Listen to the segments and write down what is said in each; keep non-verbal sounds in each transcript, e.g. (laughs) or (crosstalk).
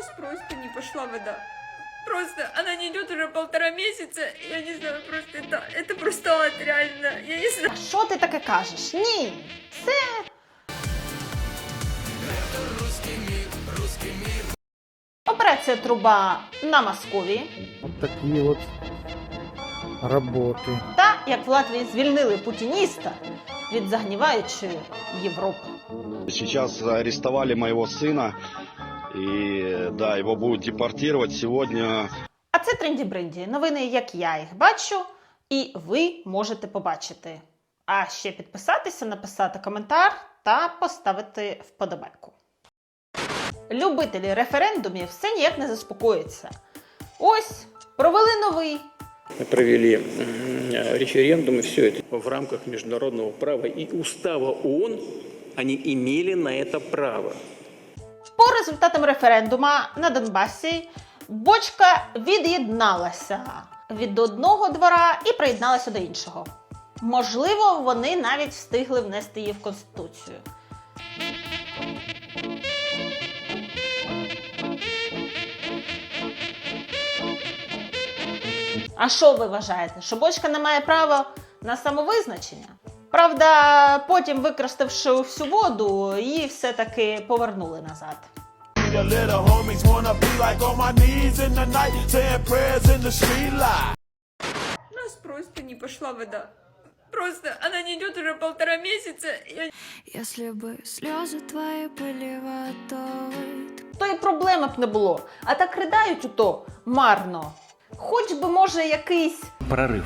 нас просто не пошла вода. Просто она не идет уже полтора месяца. Я не знаю, просто это, это просто ад, реально. Я не знаю. А що ти таке кажеш? Ні, це. Операція труба на Московії. Вот такие вот работы. Та як в Латвії звільнили путініста від загніваючої Європи. Сейчас арестовали моего сына, и да, его будут депортировать сегодня. А це тренді бренді. Новини, як я їх бачу, і ви можете побачити. А ще підписатися, написати коментар та поставити вподобайку. Любителі референдумів все ніяк не заспокоїться. Ось провели новий. провели м, э, референдум, и все это в рамках международного права и устава ООН они имели на это право. По результатам референдума на Донбасі бочка від'єдналася від одного двора і приєдналася до іншого. Можливо, вони навіть встигли внести її в конституцію. А що ви вважаєте? Що бочка не має права на самовизначення? Правда, потім, використавши всю воду, її все-таки повернули назад. The little homies wanna be like on my knees in the night, saying prayers in the street light. У нас просто не пошла вода. Просто она не идет уже полтора месяца. Я Если бы слезы твои были водой, То й проблеми б не було. А так ридають ото марно. Хоч би, може, якийсь Прорыв.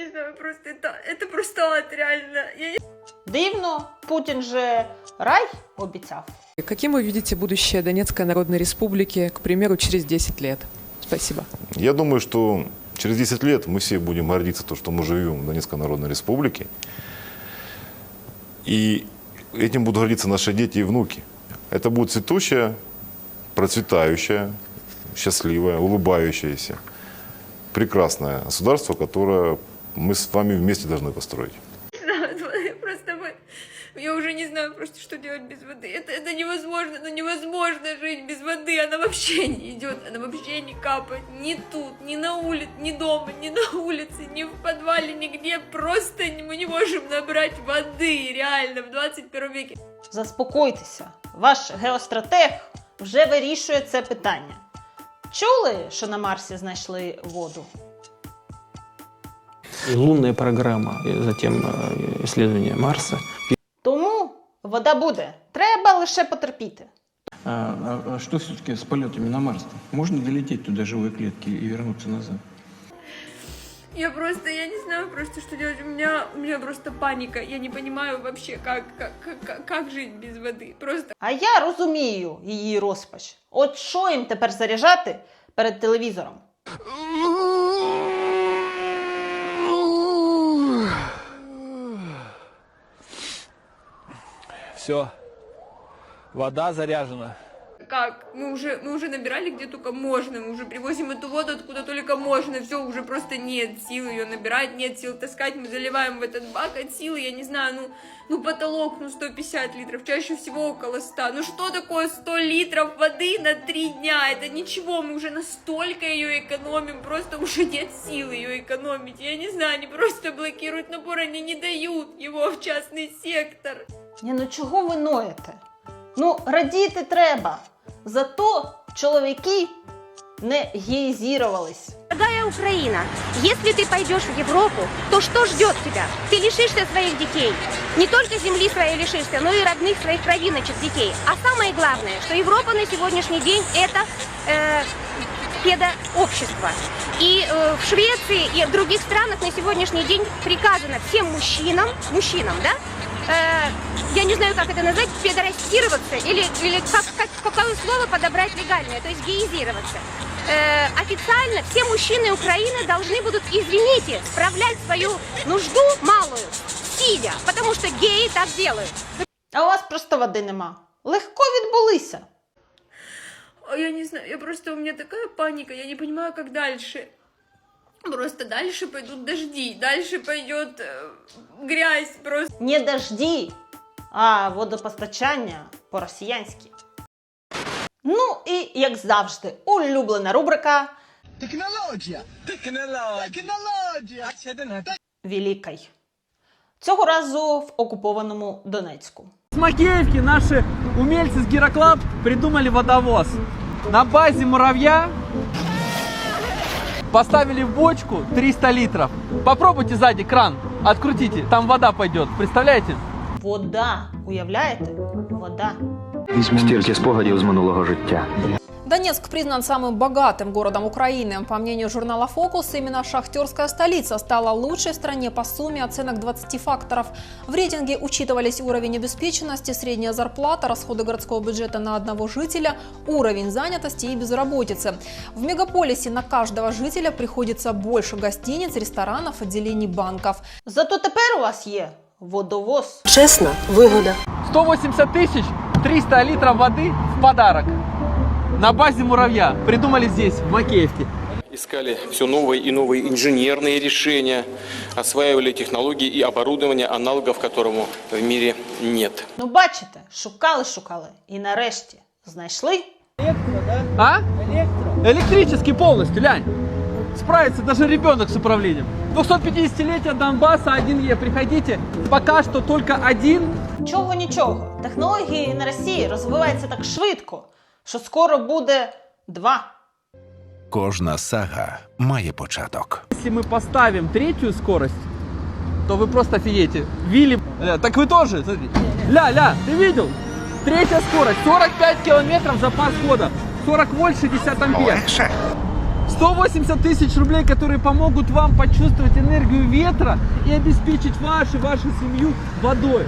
Не знаю, просто это, это просто ад, реально. Я не дивно, Путін же рай обіцяв. Каким вы видите будущее Донецкой Народной Республики, к примеру, через 10 лет? Спасибо. Я думаю, что через 10 лет мы все будем гордиться, то, что мы живем в Донецкой Народной Республике. И этим будут гордиться наши дети и внуки. Это будет цветущая, процветающая, счастливая, улыбающаяся, прекрасное государство, которое мы с вами вместе должны построить. (laughs) знаю, просто мы... Я уже не знаю просто, что делать без воды. Это, это невозможно, ну невозможно жить без воды. Она вообще не идет, она вообще не капает. Ни тут, ни на улице, ни дома, ни на улице, ни в подвале, нигде. Просто не- мы не можем набрать воды, реально, в 21 веке. Заспокойтеся, ваш геостратег вже вирішує це питання. Чули, що на Марсі знайшли воду? И лунная программа, и затем э, исследование Марса. Тому вода буде. Треба лише потерпіти. А, а- а что все-таки с полетами на Марс? Можно долететь туда живой клетки и вернуться назад? Я просто, я не знаю просто, что делать. У меня, у меня просто паника. Я не понимаю вообще, как, как, как, как жить без воды. Просто А я розумію її розпач. От що їм тепер заряджати перед телевізором? (laughs) Все, вода заряжена как? Мы уже, мы уже набирали где только можно. Мы уже привозим эту воду откуда только можно. Все, уже просто нет сил ее набирать, нет сил таскать. Мы заливаем в этот бак от силы, я не знаю, ну, ну потолок, ну 150 литров, чаще всего около 100. Ну что такое 100 литров воды на 3 дня? Это ничего, мы уже настолько ее экономим, просто уже нет сил ее экономить. Я не знаю, они просто блокируют набор, они не дают его в частный сектор. Ні, ну чого ви ноєте? Ну, радіти треба. Зато чоловіки не геїзірувались. Дорогая Украина, если ты пойдешь в Европу, то что ждет тебя? Ты лишишься своих детей. Не только земли своей лишишься, но и родных своих кровиночек детей. А самое главное, что Европа на сегодняшний день это э, педообщество. И э, в Швеции и в других странах на сегодняшний день приказано всем мужчинам, мужчинам, да, э, я не знаю, как это назвать, педорастироваться или, или как, как, какое слово подобрать легальное, то есть геизироваться. Э, официально все мужчины Украины должны будут, извините, справлять свою нужду малую, сидя, потому что геи так делают. А у вас просто води нема. Легко відбулися. А Я не знаю, я просто, у меня такая паника, я не понимаю, как дальше. Просто дальше пойдут дожди, дальше пойдет э, грязь просто. Не дожді, а водопостачання по-росіянськи. Ну і як завжди, улюблена рубрика Технологія! Технологія! Технологія! Вілікай. Цього разу в окупованому Донецьку. С Макеевки наши умельцы с Героклаб придумали водовоз. На базе муравья поставили в бочку 300 литров. Попробуйте сзади кран, открутите, там вода пойдет. Представляете? Вода. Уявляєте? Вода. Стільки спогадів з минулого життя. Донецк признан самым богатым городом Украины. По мнению журнала «Фокус», именно шахтерская столица стала лучшей в стране по сумме оценок 20 факторов. В рейтинге учитывались уровень обеспеченности, средняя зарплата, расходы городского бюджета на одного жителя, уровень занятости и безработицы. В мегаполисе на каждого жителя приходится больше гостиниц, ресторанов, отделений банков. Зато тепер у вас є водовоз. Честно, выгода. 180 тысяч 300 литров воды в подарок На базе муравья. Придумали здесь, в Макеевке. Искали все новые и новые инженерные решения, осваивали технологии и оборудование, аналогов которому в мире нет. Ну, бачите, шукали, шукали. І нарешті знайшли. А? Электрический полностью, лянь. Справится даже ребенок с управлением. 250-летие Донбасса 1Е. Приходите. Пока что только один. Чого нічого. Технології на Росії розвиваються так швидко, що скоро буде два. Кожна сага має початок. Если мы поставим третью скорость, то вы просто офигеете. Вилли, э, так вы тоже. смотрите. Ля, ля, ты видел? Третья скорость, 45 километров запас хода, 40 вольт, 60 ампер. 180 тысяч рублей, которые помогут вам почувствовать энергию ветра и обеспечить вашу, вашу семью водой.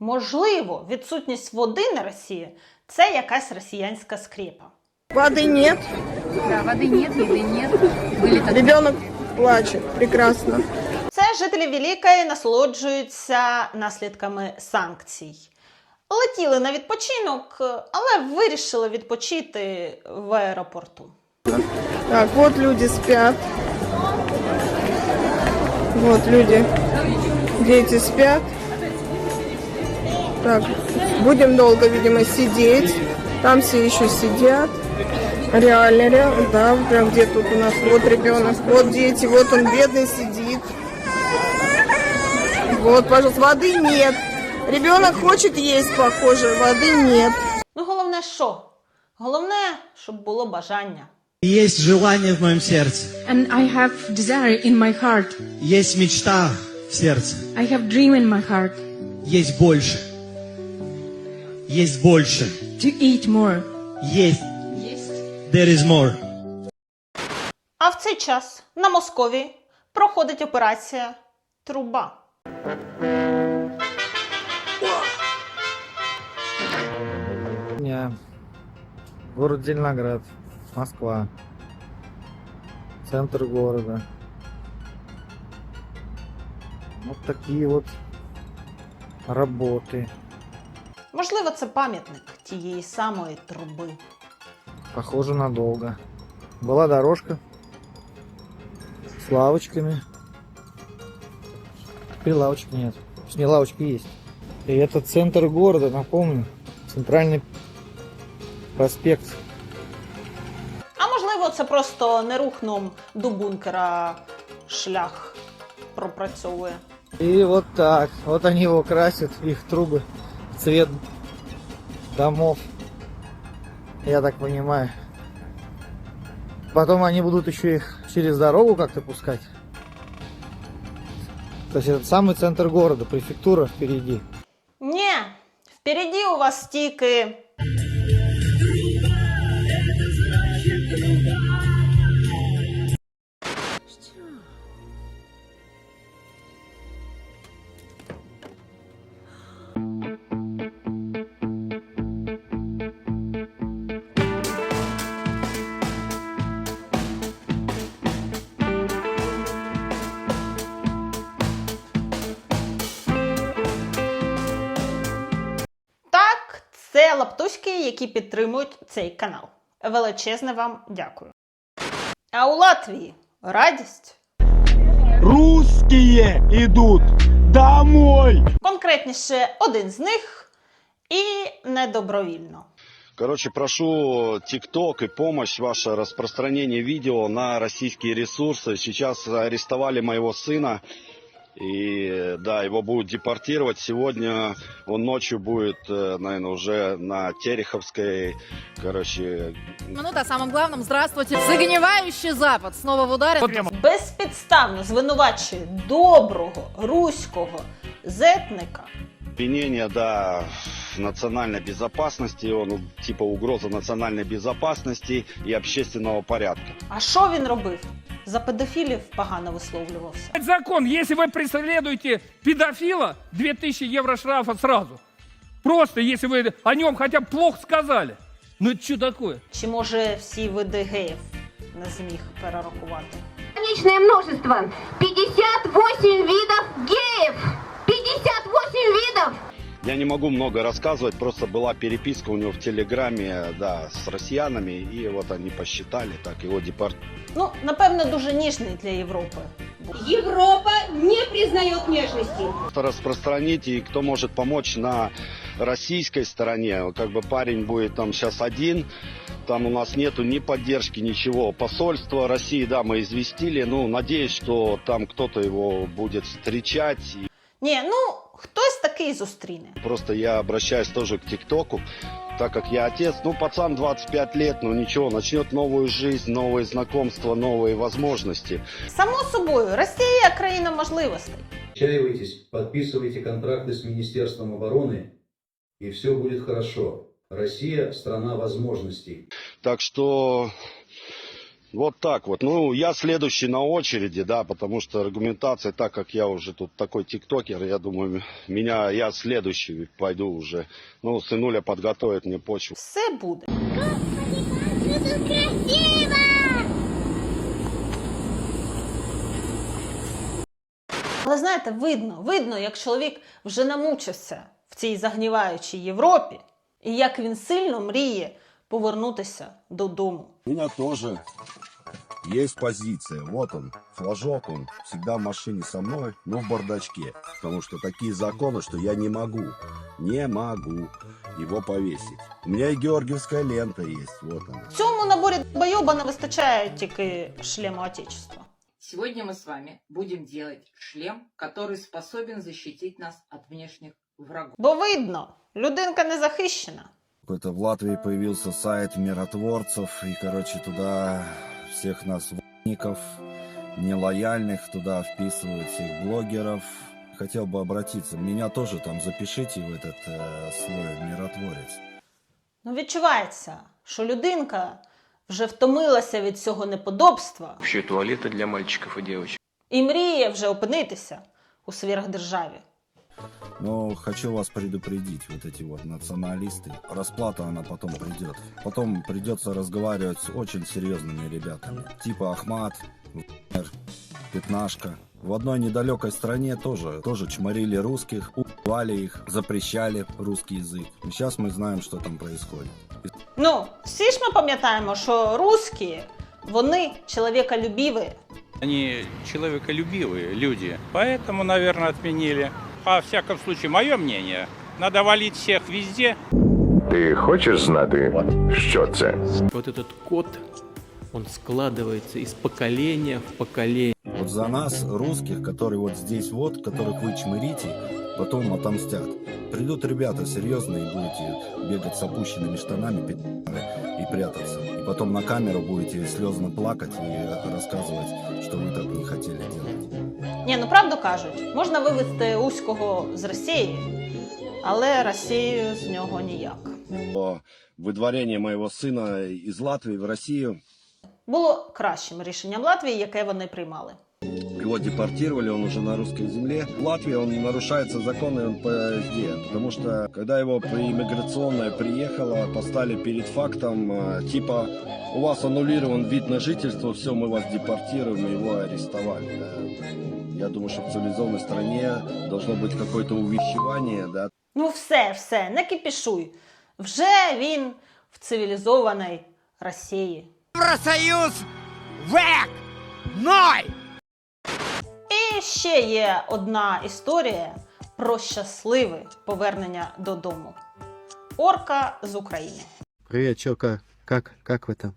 Можливо, відсутність води на Росії це якась росіянська скрепа. Воды нет. Да, воды нет, еды нет. Были Ребенок плачет. Прекрасно. Це жителі Вілікої насолоджуються наслідками санкцій. Летіли на відпочинок, але вирішили відпочити в аеропорту. Так, вот люди спят. Вот люди. Дети спят. Так, будем долго, видимо, сидеть. Там все еще сидят. Реально, реально, да, прям где тут у нас, вот ребенок, вот дети, вот он бедный сидит. Вот, пожалуйста, воды нет. Ребенок хочет есть, похоже, воды нет. Ну, головне, що? Головне, щоб було бажання. Есть желание в моем сердце. And I have desire in my heart. Есть мечта в сердце. I have dream in my heart Есть больше. Есть больше. to eat more. Есть. There is more. А в цей час на Москові проходить операція Труба. Город Зеленоград, Москва. Центр города. Вот такие вот работы. Можливо, це пам'ятник тієї самої труби. Похоже надолго. Была дорожка с лавочками. Теперь лавочек нет. Точнее, лавочки есть. И это центр города, напомню. Центральный проспект. А можливо, це просто не рухном до бункера шлях пропрацьовує. И вот так. Вот они его красят, их трубы, цвет домов. Я так понимаю. Потом они будут еще их через дорогу как-то пускать. То есть это самый центр города, префектура впереди. Ні, впереді у вас тільки. Які підтримують цей канал. Величезне вам дякую. А у Латвії радість. Русские идут домой! Конкретніше, один з них і недобровільно. Короче, прошу ТикТок и помощь ваше распространение видео на российские ресурсы. Сейчас арестовали моего сына. И да, его будут депортировать. Сегодня он ночью будет, наверное, уже на Тереховской, короче, Минута о самом главном. Здравствуйте. Загнивающий Запад снова в ударе. Безпідставно звинувачує доброго руського зетника. обвинение, да, национальной безопасности. Он типа угроза национальной безопасности и общественного порядка. А що він робив? За педофілів погано висловлювався. Закон, если вы преследуете педофила, 2000 евро штрафа сразу. Просто, если вы о нем хотя бы плохо сказали. Ну это что такое? Чи може всі види геїв не зміг перерахувати? Конечное множество. 58 видов геев. 58 видов. Я не могу много рассказывать, просто была переписка у него в Телеграме, да, с россиянами, и вот они посчитали, так его депорт... Ну, напевно, дуже ніжний для Європи. Европа не признает нежности. распространить, и кто может помочь на российской стороне. Как бы парень будет там сейчас один, там у нас нету ни поддержки, ничего. Посольство России, да, мы известили, ну, надеюсь, что там кто-то его будет встречать. И Ні, ну хтось такий зустріне. просто я обращаюсь тоже к ТикТоку, так как я отец, ну, пацан 25 лет, ну, ничего, начнет новую жизнь, новые знакомства, новые возможности. Само собою, Росія країна можливостей. Отчаивайтесь, подписывайте контракты с Министерством обороны, и все будет хорошо. Россия – страна возможностей. Так что вот так вот. Ну, я следующий на очереди, да, потому что аргументация, так как я уже тут такой тиктокер, я думаю, меня, я следующий пойду уже. Ну, сынуля подготовит мне почву. Все буде. Але знаєте, видно, видно, як чоловік вже намучився в цій загніваючій Європі, і як він сильно мріє повернутися додому. У меня тоже есть позиция. Вот он, флажок, он всегда в машине со мной, но в бардачке. Потому что такие законы, что я не могу, не могу его повесить. У меня и георгиевская лента есть, вот она. В цьому наборі бойоба не вистачає тільки шлему Отечества. Сегодня мы с вами будем делать шлем, который способен защитить нас от внешних врагов. Бо видно, людинка не захищена. Какой-то в Латвии появился сайт миротворцев, и, короче, туда всех нас в***ников, нелояльных, туда вписывают всех блогеров. Хотел бы обратиться, меня тоже там запишите в этот э, слой миротворец. Ну, відчувається, що людинка вже втомилася від цього неподобства Вообще туалеты для мальчиков и девочек. і мріє вже опинитися у сверхдержаві. Но хочу вас предупредить, вот эти вот националисты. Расплата она потом придет. Потом придется разговаривать с очень серьезными ребятами. Типа Ахмат, ВНР, Пятнашка. В одной недалекой стране тоже, тоже чморили русских, убивали их, запрещали русский язык. И сейчас мы знаем, что там происходит. Ну, всі ж ми пам'ятаємо, що русські, вони чоловіколюбіві. Они человеколюбивые люди, поэтому, наверное, отменили. Во всяком случае, мое мнение, надо валить всех везде. Ти хочеш знати, що це? Вот этот код, он складывается из поколения в поколение. Вот за нас, русских, которые вот здесь вот, которых вы чмырите, потом отомстят. Придут ребята серьезные и будете бегать с опущенными штанами и прятаться. И потом на камеру будете слезно плакать и рассказывать, что вы так не хотели делать. Ні, ну правду кажуть, можна вивезти Уського з Росії, але Росію з нього ніяк. О моєго сина із Латвії в Росію Було кращим рішенням Латвії, яке вони приймали. Его депортировали, он уже на русской земле. В Латвии он не нарушается законы НПСД, потому что когда его иммиграционная приехала, поставили перед фактом, э, типа, у вас аннулирован вид на жительство, все, мы вас депортируем, и его арестовали. да. Я думаю, что в цивилизованной стране должно быть какое-то увещевание, да, Ну все, все, не кипішуй. Вже він в цивілізованій Росії. Евросоюз! ВЭК! Ной! І ще є одна історія про щасливе повернення додому. Орка з України. Привет, чё, как, как, как вы там?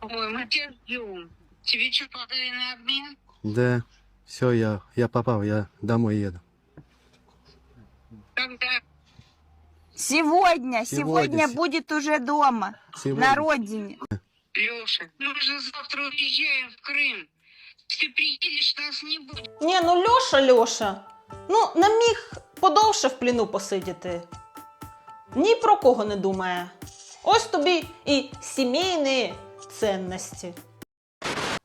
Ой, мы тебя ждем. Тебе что, подали на обмен? Да, все, я, я попал, я домой еду. Когда? Сегодня, Сегодня, сегодня се- будет уже дома, Сегодня. на родине. Леша, мы уже завтра уезжаем в Крым. Ты приедешь, нас не будет. Ні, ну Льоша, Льоша, ну не міг подовше в пліну посидіти. Ні про кого не думає. Ось тобі і сімейні цінності.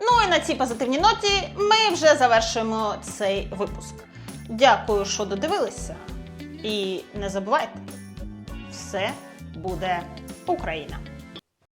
Ну і на цій позитивній ноті ми вже завершуємо цей випуск. Дякую, що додивилися. І не забувайте, все буде Україна!